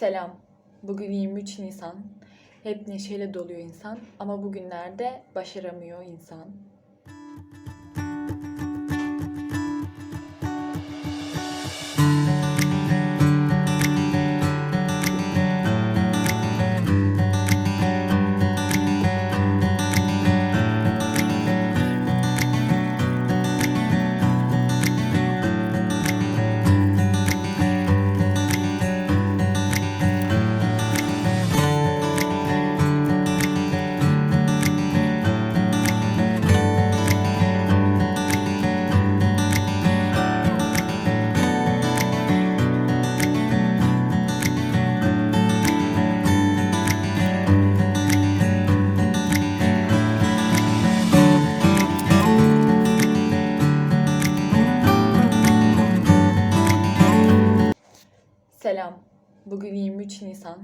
Selam. Bugün 23 Nisan. Hep neşeyle doluyor insan ama bugünlerde başaramıyor insan. Selam. Bugün 23 Nisan.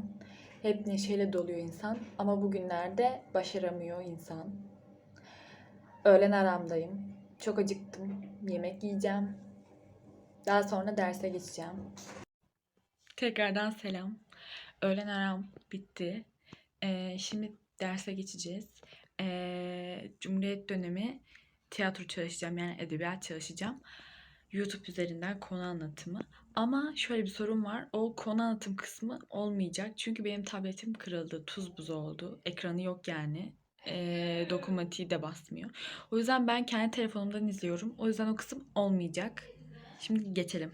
Hep neşeyle doluyor insan ama bugünlerde başaramıyor insan. Öğlen aramdayım. Çok acıktım. Yemek yiyeceğim. Daha sonra derse geçeceğim. Tekrardan selam. Öğlen aram bitti. Ee, şimdi derse geçeceğiz. Ee, Cumhuriyet dönemi tiyatro çalışacağım yani edebiyat çalışacağım. YouTube üzerinden konu anlatımı. Ama şöyle bir sorun var. O konu anlatım kısmı olmayacak. Çünkü benim tabletim kırıldı. Tuz buz oldu. Ekranı yok yani. Ee, dokunmatiği de basmıyor. O yüzden ben kendi telefonumdan izliyorum. O yüzden o kısım olmayacak. Şimdi geçelim.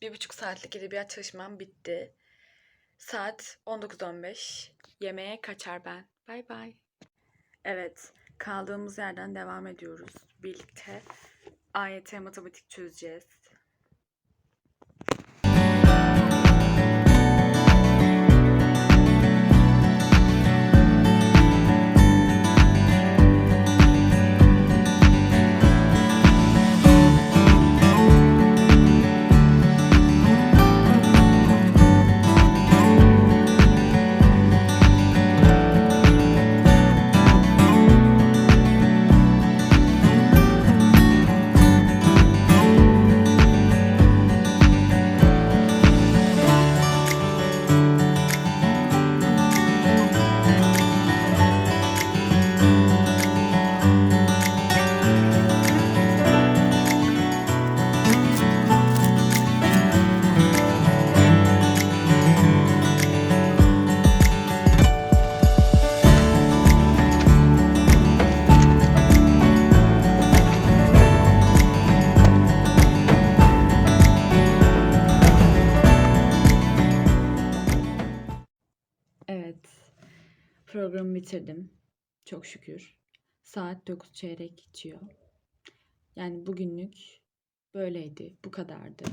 Bir buçuk saatlik edebiyat çalışmam bitti. Saat 19.15. Yemeğe kaçar ben. Bay bay. Evet, kaldığımız yerden devam ediyoruz. Birlikte AYT matematik çözeceğiz. Programı bitirdim. Çok şükür. Saat 9 çeyrek geçiyor. Yani bugünlük böyleydi. Bu kadardı.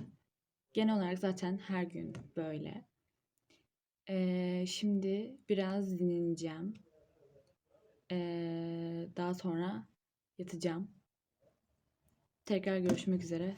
Genel olarak zaten her gün böyle. Ee, şimdi biraz dinleneceğim. Ee, daha sonra yatacağım. Tekrar görüşmek üzere.